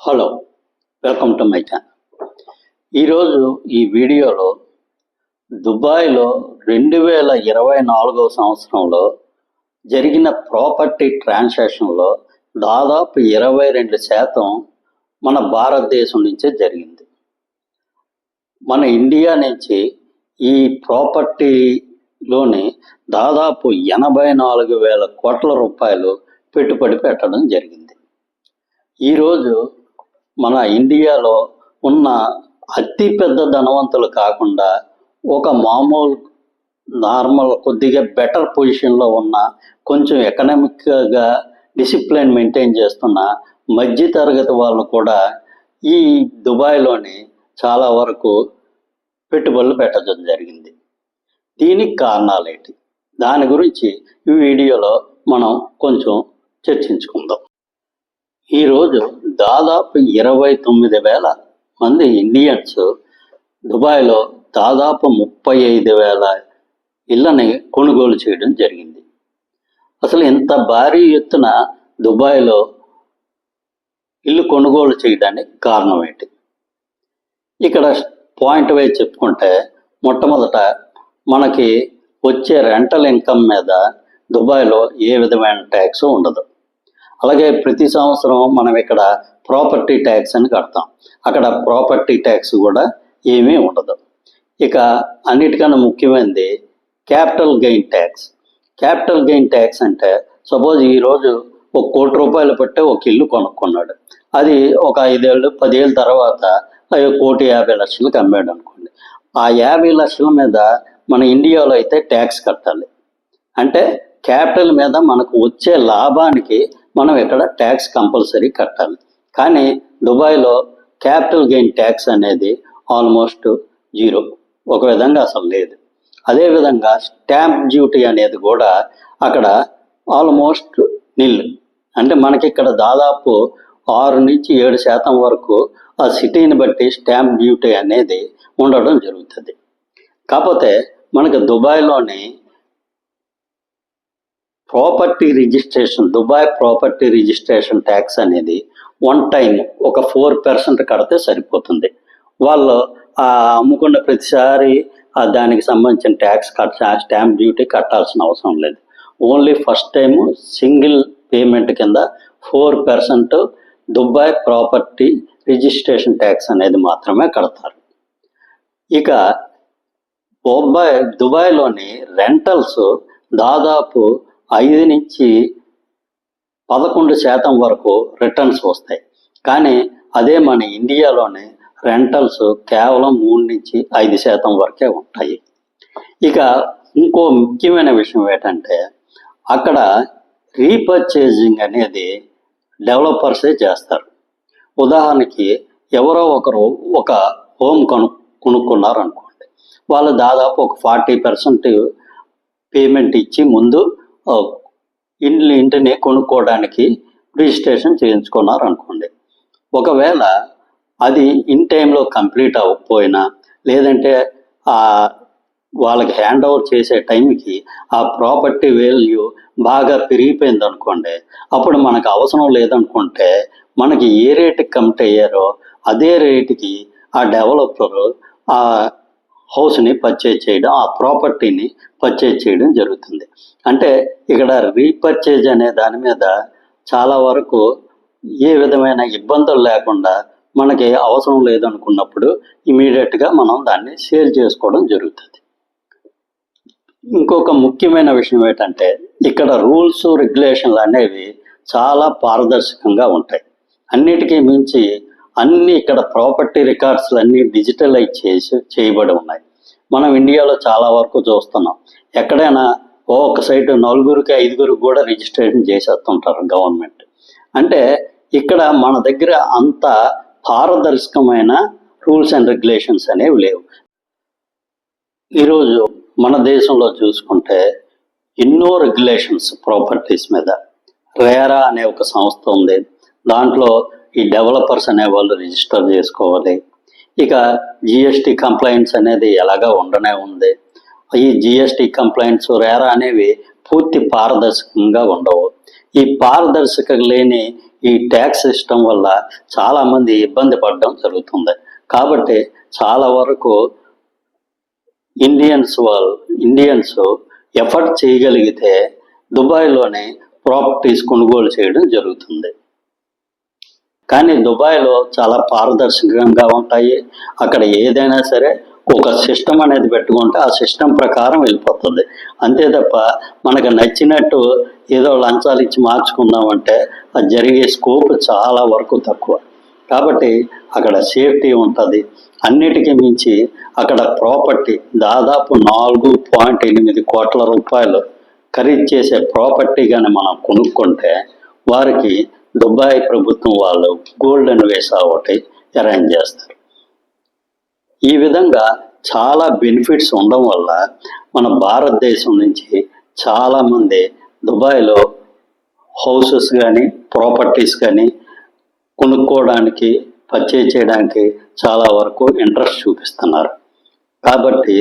Hello welcome to my channel ఈరోజు ఈ వీడియోలో దుబాయ్లో రెండు వేల ఇరవై నాలుగవ సంవత్సరంలో జరిగిన ప్రాపర్టీ ట్రాన్సాక్షన్లో దాదాపు ఇరవై రెండు శాతం మన భారతదేశం నుంచే జరిగింది. మన ఇండియా నుంచి ఈ ప్రాపర్టీలోని దాదాపు ఎనభై నాలుగు వేల కోట్ల రూపాయలు పెట్టుబడి పెట్టడం జరిగింది. ఈరోజు మన ఇండియాలో ఉన్న అతి పెద్ద ధనవంతులు కాకుండా ఒక మామూలు నార్మల్ కొద్దిగా బెటర్ పొజిషన్లో ఉన్న కొంచెం ఎకనామిక్గా డిసిప్లిన్ మెయింటైన్ చేస్తున్న మధ్య తరగతి వాళ్ళు కూడా ఈ దుబాయ్లోని చాలా వరకు పెట్టుబడులు పెట్టడం జరిగింది. దీనికి కారణాలేంటి? దాని గురించి ఈ వీడియోలో మనం కొంచెం చర్చించుకుందాం. ఈరోజు దాదాపు ఇరవై తొమ్మిది వేల మంది ఇండియన్స్ దుబాయ్లో దాదాపు ముప్పై ఐదు వేల ఇళ్ళని కొనుగోలు చేయడం జరిగింది. అసలు ఇంత భారీ ఎత్తున దుబాయ్లో ఇల్లు కొనుగోలు చేయడానికి కారణం ఏంటి? ఇక్కడ పాయింట్ వైజ్ చెప్పుకుంటే మొట్టమొదట మనకి వచ్చే రెంటల్ ఇన్కమ్ మీద దుబాయ్లో ఏ విధమైన ట్యాక్స్ ఉండదు. అలాగే ప్రతి సంవత్సరం మనం ఇక్కడ ప్రాపర్టీ ట్యాక్స్ అని కడతాం. అక్కడ ప్రాపర్టీ ట్యాక్స్ కూడా ఏమీ ఉండదు. ఇక అన్నిటికన్నా ముఖ్యమైనది capital gain tax. Capital gain tax అంటే సపోజ్ ఈరోజు ఒక కోటి రూపాయలు పెట్టే ఒక ఇల్లు కొనుక్కున్నాడు. అది ఒక ఐదేళ్ళు పదేళ్ళ తర్వాత అది కోటి యాభై లక్షలకు అమ్మాడు అనుకోండి. ఆ యాభై లక్షల మీద మన ఇండియాలో అయితే ట్యాక్స్ కట్టాలి. అంటే క్యాపిటల్ మీద మనకు వచ్చే లాభానికి మనం ఇక్కడ ట్యాక్స్ కంపల్సరీ కట్టాలి. కానీ దుబాయ్లో క్యాపిటల్ గెయిన్ ట్యాక్స్ అనేది ఆల్మోస్ట్ జీరో. ఒక విధంగా అసలు లేదు. అదేవిధంగా స్టాంప్ డ్యూటీ అనేది కూడా అక్కడ ఆల్మోస్ట్ నిల్. అంటే మనకి ఇక్కడ దాదాపు ఆరు నుంచి ఏడు శాతం వరకు ఆ సిటీని బట్టి స్టాంప్ డ్యూటీ అనేది ఉండడం జరుగుతుంది. కాకపోతే మనకు దుబాయ్లోని property registration Dubai property registration tax అనేది వన్ టైం ఒక ఫోర్ పర్సెంట్ కడితే సరిపోతుంది. వాళ్ళు అమ్ముకున్న ప్రతిసారి దానికి సంబంధించిన ట్యాక్స్ కట్ స్టాంప్ డ్యూటీ కట్టాల్సిన అవసరం లేదు. Only first time single payment కింద four percent Dubai property registration tax అనేది మాత్రమే కడతారు. ఇక బొంబాయి దుబాయ్లోని రెంటల్స్ దాదాపు ఐదు నుంచి పదకొండు శాతం వరకు రిటర్న్స్ వస్తాయి. కానీ అదే మన ఇండియాలోనే రెంటల్స్ కేవలం మూడు నుంచి ఐదు శాతం వరకే ఉంటాయి. ఇక ఇంకో ముఖ్యమైన విషయం ఏంటంటే అక్కడ రీపర్చేజింగ్ అనేది డెవలపర్సే చేస్తారు. ఉదాహరణకి ఎవరో ఒకరు ఒక హోమ్ కొను కొనుక్కున్నారు అనుకోండి వాళ్ళు దాదాపు ఒక ఫార్టీ పర్సెంట్ పేమెంట్ ఇచ్చి ముందు ఇండ్లు ఇంటిని కొనుక్కోవడానికి రిజిస్ట్రేషన్ చేయించుకున్నారు అనుకోండి ఒకవేళ అది ఇన్ టైంలో కంప్లీట్ అవ్వకపోయినా లేదంటే వాళ్ళకి హ్యాండ్ ఓవర్ చేసే టైంకి ఆ ప్రాపర్టీ వాల్యూ బాగా పెరిగిపోయింది అనుకోండి అప్పుడు మనకు అవసరం లేదనుకుంటే మనకి ఏ రేటుకి కమిట్ అయ్యారో అదే రేటుకి ఆ డెవలపర్ ఆ హౌస్ని పర్చేజ్ చేయడం ఆ ప్రాపర్టీని పర్చేజ్ చేయడం జరుగుతుంది. అంటే ఇక్కడ రీపర్చేజ్ అనే దాని మీద చాలా వరకు ఏ విధమైన ఇబ్బందులు లేకుండా మనకి అవసరం లేదనుకున్నప్పుడు ఇమీడియట్గా మనం దాన్ని సేల్ చేసుకోవడం జరుగుతుంది. ఇంకొక ముఖ్యమైన విషయం ఏంటంటే ఇక్కడ రూల్స్ రెగ్యులేషన్లు అనేవి చాలా పారదర్శకంగా ఉంటాయి. అన్నిటికీ మించి అన్ని ఇక్కడ ప్రాపర్టీ రికార్డ్స్ అన్ని డిజిటలైజ్ చేసి చేయబడి ఉన్నాయి. మనం ఇండియాలో చాలా వరకు చూస్తున్నాం. ఎక్కడైనా ఓ ఒక సైట్ నలుగురికి ఐదుగురికి కూడా రిజిస్ట్రేషన్ చేసేస్తుంటారు గవర్నమెంట్. అంటే ఇక్కడ మన దగ్గర అంత పారదర్శకమైన రూల్స్ అండ్ రెగ్యులేషన్స్ అనేవి లేవు. ఈరోజు మన దేశంలో చూసుకుంటే ఎన్నో రెగ్యులేషన్స్ ప్రాపర్టీస్ మీద. రేరా అనే ఒక సంస్థ ఉంది. దాంట్లో ఈ డెవలపర్స్ అనే వాళ్ళు రిజిస్టర్ చేసుకోవాలి. ఇక జిఎస్టి కంప్లైంట్స్ అనేది ఎలాగా ఉండనే ఉంది. ఈ జిఎస్టి కంప్లైంట్స్ రేరా అనేవి పూర్తి పారదర్శకంగా ఉండవు. ఈ పారదర్శక లేని ఈ ట్యాక్స్ సిస్టమ్ వల్ల చాలామంది ఇబ్బంది పడడం జరుగుతుంది. కాబట్టి చాలా వరకు ఇండియన్స్ వాళ్ళు ఇండియన్స్ ఎఫర్ట్ చేయగలిగితే దుబాయ్లోనే ప్రాపర్టీస్ కొనుగోలు చేయడం జరుగుతుంది. కానీ దుబాయ్లో చాలా పారదర్శకంగా ఉంటాయి. అక్కడ ఏదైనా సరే ఒక సిస్టమ్ అనేది పెట్టుకుంటే ఆ సిస్టమ్ ప్రకారం వెళ్ళిపోతుంది. అంతే తప్ప మనకు నచ్చినట్టు ఏదో లంచాలు ఇచ్చి మార్చుకుందామంటే అది జరిగే స్కోప్ చాలా వరకు తక్కువ. కాబట్టి అక్కడ సేఫ్టీ ఉంటుంది. అన్నిటికీ మించి అక్కడ ప్రాపర్టీ దాదాపు నాలుగు పాయింట్ ఎనిమిది కోట్ల రూపాయలు ఖరీదు చేసే ప్రాపర్టీ కానీ మనం కొనుక్కుంటే వారికి దుబాయ్ ప్రభుత్వం వాళ్ళు గోల్డెన్ వీసా ఒకటి అరేంజ్ చేస్తారు. ఈ విధంగా చాలా బెనిఫిట్స్ ఉండడం వల్ల మన భారతదేశం నుంచి చాలామంది దుబాయ్లో హౌసెస్ కానీ ప్రాపర్టీస్ కానీ కొనుక్కోవడానికి పర్చేజ్ చేయడానికి చాలా వరకు ఇంట్రెస్ట్ చూపిస్తున్నారు. కాబట్టి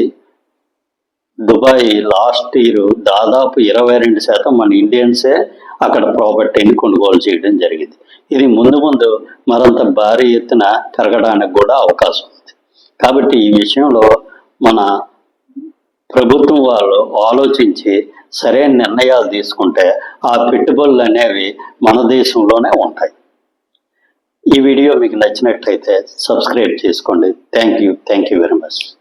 దుబాయ్ లాస్ట్ ఇయర్ దాదాపు ఇరవై రెండు శాతం మన ఇండియన్సే అక్కడ ప్రాపర్టీని కొనుగోలు చేయడం జరిగింది. ఇది ముందు ముందు మరింత భారీ ఎత్తున పెరగడానికి కూడా అవకాశం ఉంది. కాబట్టి ఈ విషయంలో మన ప్రభుత్వం వాళ్ళు ఆలోచించి సరైన నిర్ణయాలు తీసుకుంటే ఆ పెట్టుబడులు అనేవి మన దేశంలోనే ఉంటాయి. ఈ వీడియో మీకు నచ్చినట్లయితే సబ్స్క్రైబ్ చేసుకోండి. Thank you. Thank you very much.